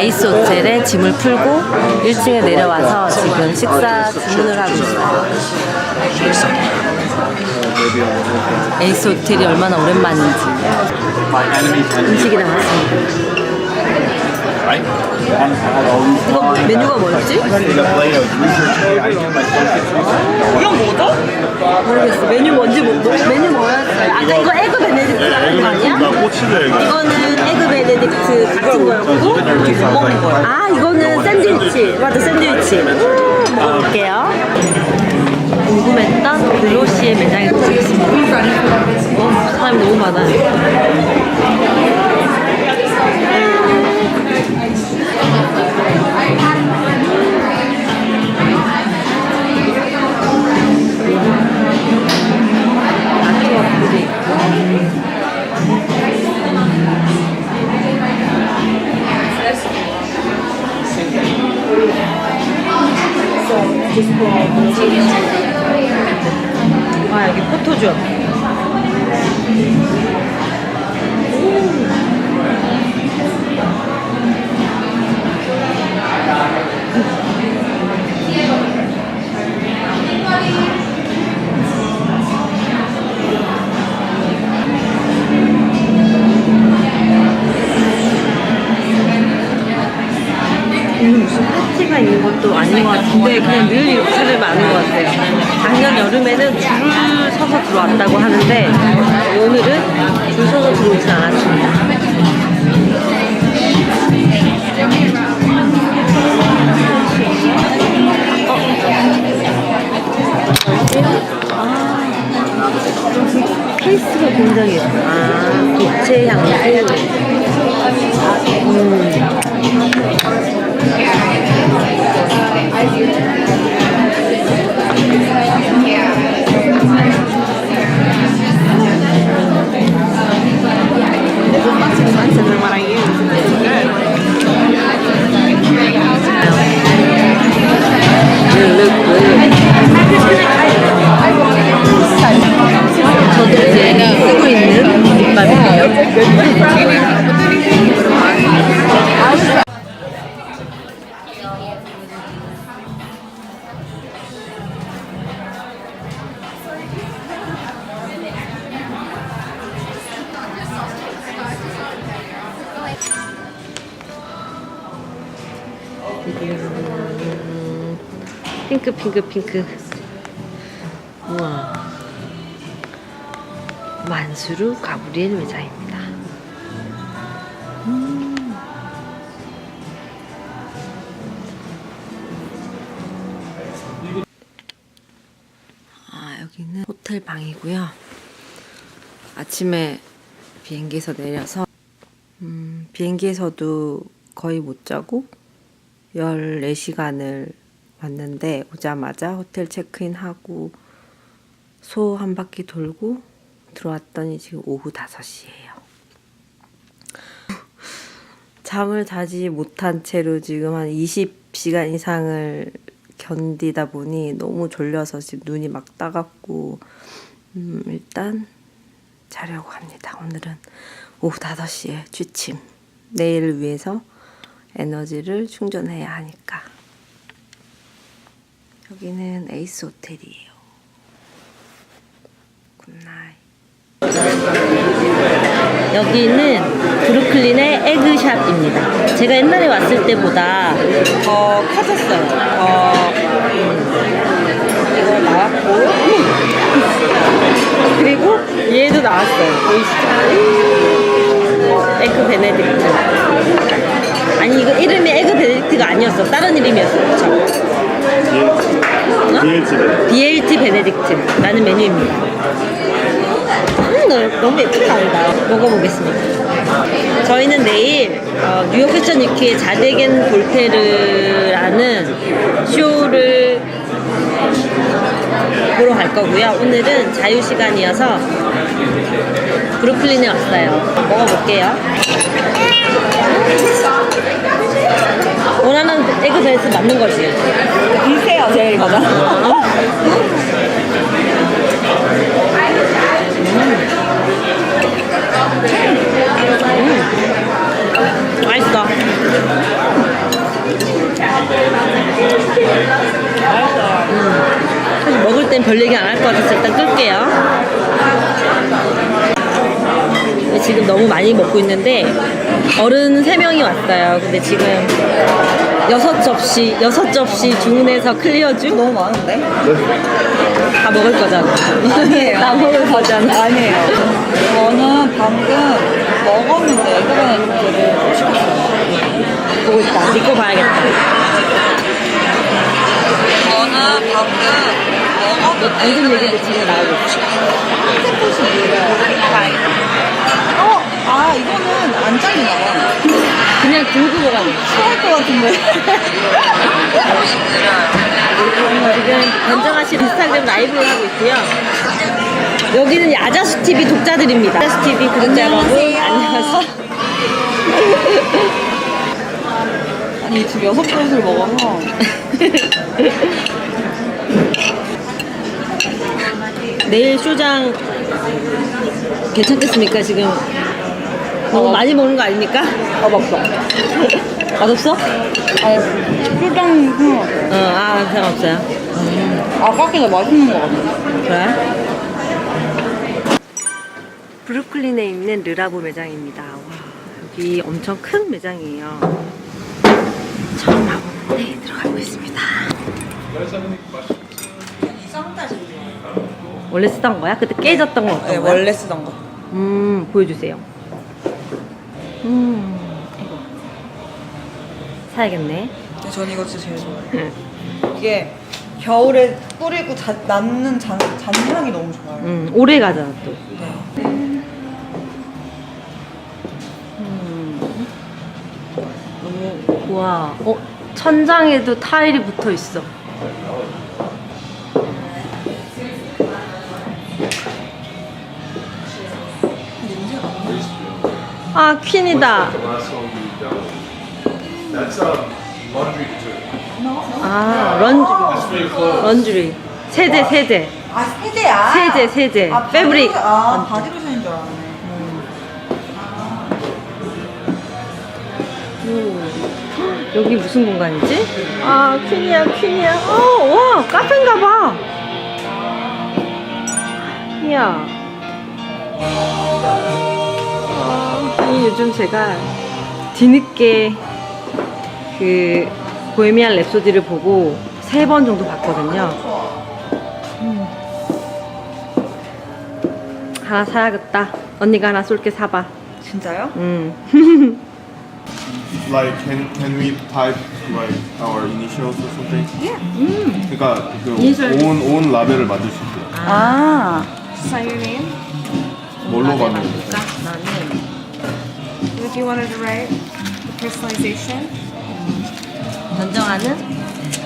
에이스 호텔에 짐을 풀고 1층에 내려와서 지금 식사 주문을 하고 있어요. 에이스 호텔이 얼마나 오랜만인지 음식이 나왔습니다. 이거 메뉴가 뭐였지? 이건 뭐죠? 모르겠어. 메뉴 뭔지 모 뭐, 메뉴 뭐였어요? 아까 이거 에그 베네딕트 같은 거 아니야? 꼬치네 이거. 이거는 에그 베네딕트 같은 거였고 먹는 거야. 아 이거는 샌드위치 맞아 샌드위치 음, 먹어볼게요 궁금했던 블로시의 매장에 도착했습니다 어, 사람이 너무 많아요 아 핑크 핑크 핑크. 우와. 만수르 가브리엘 매장입니다. 음. 아 여기는 호텔 방이고요. 아침에 비행기에서 내려서 음, 비행기에서도 거의 못 자고 14시간을 왔는데 오자마자 호텔 체크인 하고 소 한 바퀴 돌고 들어왔더니 지금 오후 5시예요. 잠을 자지 못한 채로 지금 한 20시간 이상을 견디다 보니 너무 졸려서 지금 눈이 막 따갑고 음, 일단 자려고 합니다. 오늘은 오후 5시에 취침. 내일을 위해서 에너지를 충전해야 하니까. 여기는 에이스 호텔이에요. 굿나잇. 여기는 브루클린의 에그샵입니다. 제가 옛날에 왔을 때보다 더 커졌어요. 더 음, 이거 나왔고 그리고 얘도 나왔어요. 보이시죠? 에그 베네딕트. 아니 이거 이름이 에그 베네딕트가 아니었어. 다른 이름이었어. 그 BLT 베네딕트 라는 메뉴입니다. 음, 너- 너무 예쁘게 나온다. 먹어보겠습니다. 저희는 내일 어, 뉴욕 패션 위키의 자데겐 볼테르라는 쇼를 보러 갈 거고요. 오늘은 자유 시간이어서 브루클린에 왔어요. 먹어볼게요. 원하는 에그 베이스 맞는 거지. 일세요 제일 거죠. 아. 음. 맛있어. 음. 사실 먹을 땐 별 얘기 안 할 것 같아서 일단 끌게요. 네, 지금 너무 많이 먹고 있는데 어른 3명이 왔어요. 근데 지금 여섯 접시, 여섯 접시 주문해서 클리어 중? 너무 많은데? 다 먹을 거잖아. 아니에요. 다 먹을 거잖아. 아니에요. 저는 방금 먹었는데 에그베네디트를 시켰어요. 보고 있다. 믿고 봐야겠다. 저는 방금 먹었는데 모든 얘기도 지금 나오고 있어. 뭐예요? 어? 아 이거는 안 잘리나 봐. 그냥 들고 먹어야 돼. 토할 것 같은데. 지금 변정아 씨 인스타그램 라이브를 하고 있고요. 여기는 야자수 TV 독자들입니다. 야자수 TV 구독자 여러분 안녕하세요. 아니 지금 여섯 그릇을 먹어서 내일 쇼장 괜찮겠습니까 지금? 너무 많이 먹는 거 아닙니까? 맛없어. 맛없어? 아니 초장 생각. 어, 아 상관없어요. 아까보다 맛있는 것 같아. 그래? 브루클린에 있는 르라보 매장입니다. 와, 여기 엄청 큰 매장이에요. 처음 와보는데 들어가고 있습니다. 원래 쓰던 거야? 그때 깨졌던 거 어떤 네 거야? 원래 쓰던 거. 음, 보여주세요. 음, 이거. 사야겠네. 근데 전 이거 진짜 제일 좋아해요. 응. 이게 겨울에 뿌리고 자, 낳는 잔, 잔향이 너무 좋아요. 음, 오래 가잖아, 또. 네. 음. 너무, 와, 어, 천장에도 타일이 붙어 있어. 아, 퀸이다. 아, 런쥬리. 런쥬리. 세제, 세제. 아 세제야. 세제, 세제. 아, 패브릭. 아 바디로션인 줄 알았네. 오. 여기 무슨 공간이지? 아, 퀸이야, 퀸이야. 어, 와, 카페인가 봐. 이야. 아, 이 요즘 제가 뒤늦게 그 보헤미안 랩소디를 보고 세 번 정도 봤거든요. 음. 하나 사야겠다. 언니가 하나 쏠게 사봐. 진짜요? 음. Like, can can we type like our initials or something? Yeah. 그러니까 그 Initial. 온, 온 라벨을 만들 수 있어요. 아. 뭘로 만드는? 거죠? 나는 If you wanted to write the personalization, 변정아는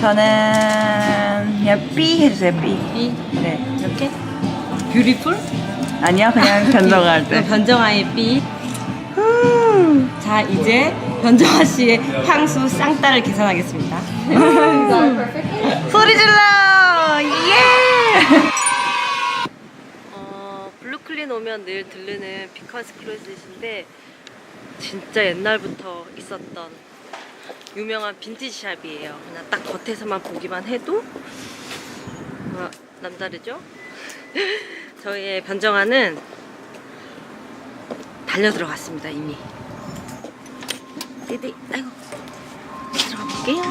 저는 그냥 B 해주세요 B. B 네. 이렇게 뷰티풀? 아니요 그냥 변정할 그럼 변정아의 B. 자 이제 변정아 씨의 향수 쌍따를 계산하겠습니다. 소리 질러! 예! 어, 블루클린 오면 늘 들르는 비컨스 클로셋인데 진짜 옛날부터 있었던 유명한 빈티지 샵이에요. 그냥 딱 겉에서만 보기만 해도 뭐 남다르죠? 저희의 변정아는 달려 들어갔습니다 이미. 띠디, 아이고 들어가 볼게요.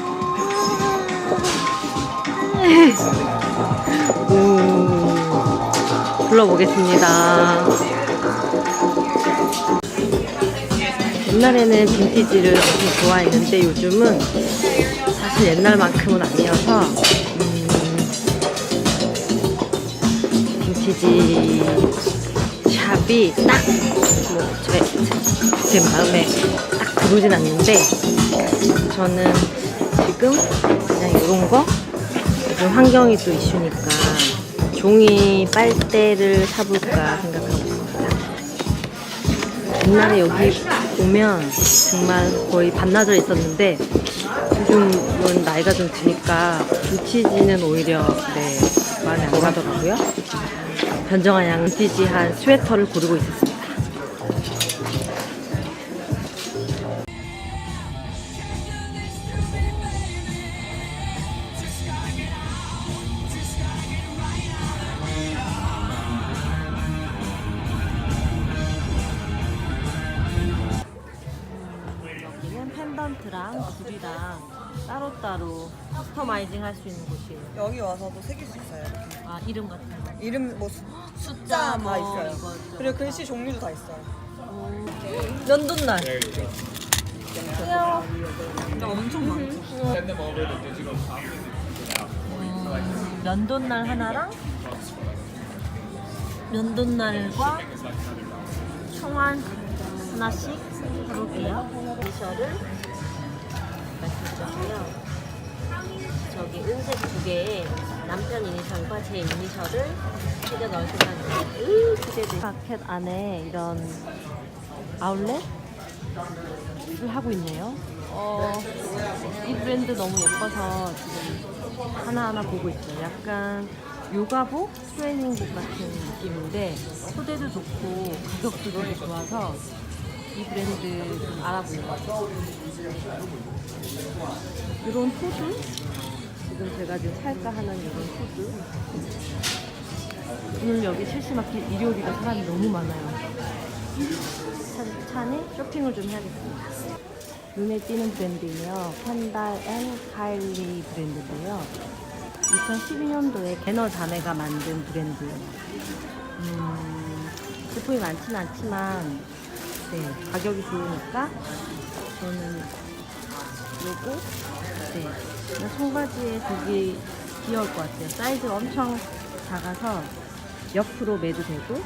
오. 불러보겠습니다. 옛날에는 빈티지를 엄청 좋아했는데 요즘은 사실 옛날만큼은 아니어서 음, 빈티지 샵이 딱뭐제 제 마음에 딱 들어오진 않는데 저는 지금 그냥 이런 거 요즘 환경이 또 이슈니까 종이 빨대를 사볼까 생각하고 있습니다. 옛날에 여기 오면 정말 거의 반나절 있었는데 요즘은 나이가 좀 드니까 빈티지는 오히려 네, 마음에 안 가더라고요. 변정한 양 빈티지 한 스웨터를 고르고 있었습니 따로따로 커스터마이징 할 수 있는 곳이에요. 여기 와서도 새길 수 있어요. 이렇게. 아, 이름 같은 거. 이름 뭐 수- 숫자 숫자 뭐다 있어요. 이거 저. 그리고 글씨 종류도 다 있어요. 면도날. 진짜 엄청 많죠. 음, 면도날 하나랑 면도날과 총알 하나씩 해볼게요. 이니셜을 말씀드렸고요. 저기 은색 두 개에 남편 이니셜과 제 이니셜을 새겨 넣을. 으, 기대돼. 마켓 안에 이런 아울렛을 하고 있네요. 어, 이 브랜드 너무 예뻐서 지금 하나하나 보고 있어요. 약간 요가복, 트레이닝복 같은 느낌인데 소재도 좋고 가격도 되게 좋아서 이 브랜드 좀 알아보고 있어요. 이런 후드? 지금 제가 지금 살까 하는 이런 후드. 오늘 여기 첼시마켓 일요일이라 사람이 너무 많아요. 차, 차에 쇼핑을 좀 해야겠습니다. 눈에 띄는 브랜드이며 펜달 앤 카일리 브랜드인데요. 2012년도에 개너 자매가 만든 브랜드예요. 음, 제품이 많지는 않지만 네, 가격이 좋으니까 저는 요거 네, 청바지에 되게 귀여울 것 같아요. 사이즈가 엄청 작아서 옆으로 매도 되고 네.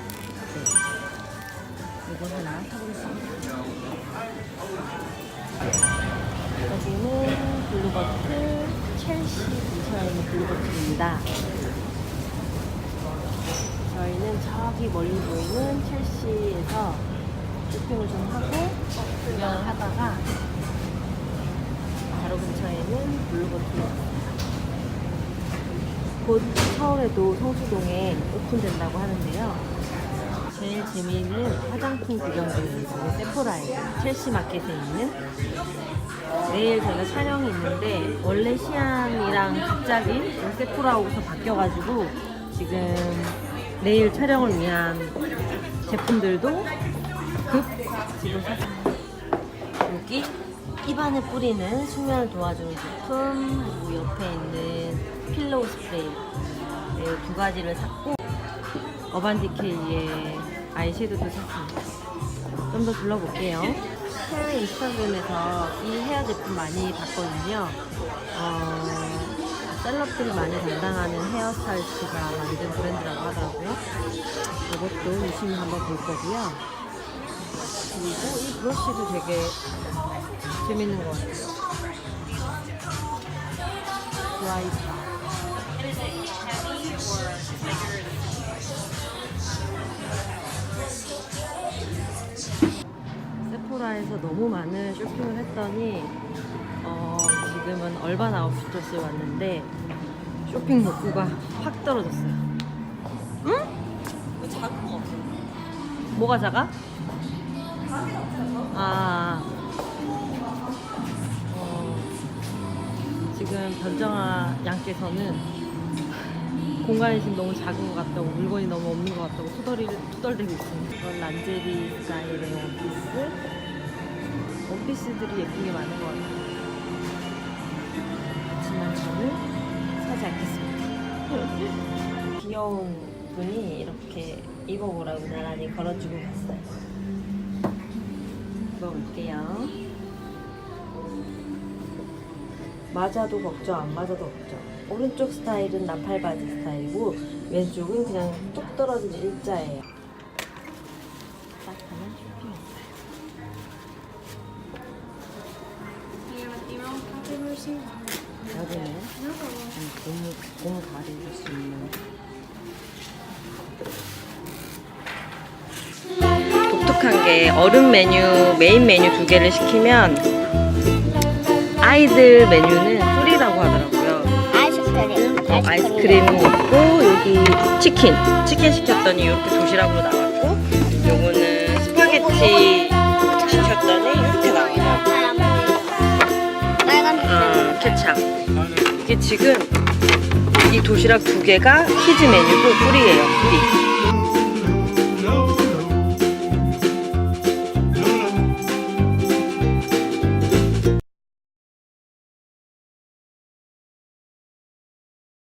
이거 하나 사보겠습니다. 여기는 블루버트 첼시 근처에 블루버트입니다. 저희는 저기 멀리 보이는 첼시에서 쇼핑을 좀 하고 구경을 하다가 바로 근처에는 블루버트였습니다. 곧 서울에도 성수동에 오픈된다고 하는데요. 제일 재미있는 화장품 구경들이 있어요. 세포라에 첼시 마켓에 있는 내일 저희가 촬영이 있는데 원래 시안이랑 갑자기 세포라 오서 바뀌어가지고 지금 내일 촬영을 위한 제품들도 급 지금 샀어요. 여기 입안에 뿌리는 숙면을 도와주는 제품 그리고 옆에 있는 필로우 스프레이 네, 두 가지를 샀고 어반디케이의 아이섀도우도 샀습니다. 좀 더 둘러볼게요. 해외 인스타그램에서 이 헤어 제품 많이 봤거든요. 어, 셀럽들이 많이 담당하는 헤어스타일리스트가 만든 브랜드라고 하더라고요. 이것도 유심히 한번 볼 거고요. 그리고 이 브러쉬도 되게 재밌는 것 같아요. 드라이바. 세포라에서 너무 많은 쇼핑을 했더니 어, 지금은 얼반 아웃피터스에 왔는데 쇼핑 욕구가 확 떨어졌어요. 왜 작은 거 없어? 뭐가 작아? 아, 지금 변정아 양께서는 공간이 지금 너무 작은 것 같다고 물건이 너무 없는 것 같다고 투덜이를 투덜대고 있습니다. 이건 란제리 스타일의 원피스. 원피스들이 예쁜 게 많은 것 같아요. 하지만 저는 사지 않겠습니다. 귀여운 분이 이렇게 입어보라고 나란히 걸어주고 갔어요. 입어볼게요. 맞아도 걱정, 안 맞아도 걱정. 오른쪽 스타일은 나팔바지 스타일이고 왼쪽은 그냥 뚝 떨어진 일자예요. 딱 하면 쇼핑했어요. 여기는 공, 공 가리줄 수 있는 독특한 게 얼음 메뉴, 메인 메뉴 두 개를 시키면 아이들 메뉴는 프리라고 하더라고요. 아이스크림. 어, 아이스크림 있고 여기 치킨, 치킨 시켰더니 이렇게 도시락으로 나왔고 요거는 스파게티 시켰더니 이렇게 나와요. 어, 케찹. 이게 지금 이 도시락 두 개가 키즈 메뉴고 프리예요. 프리.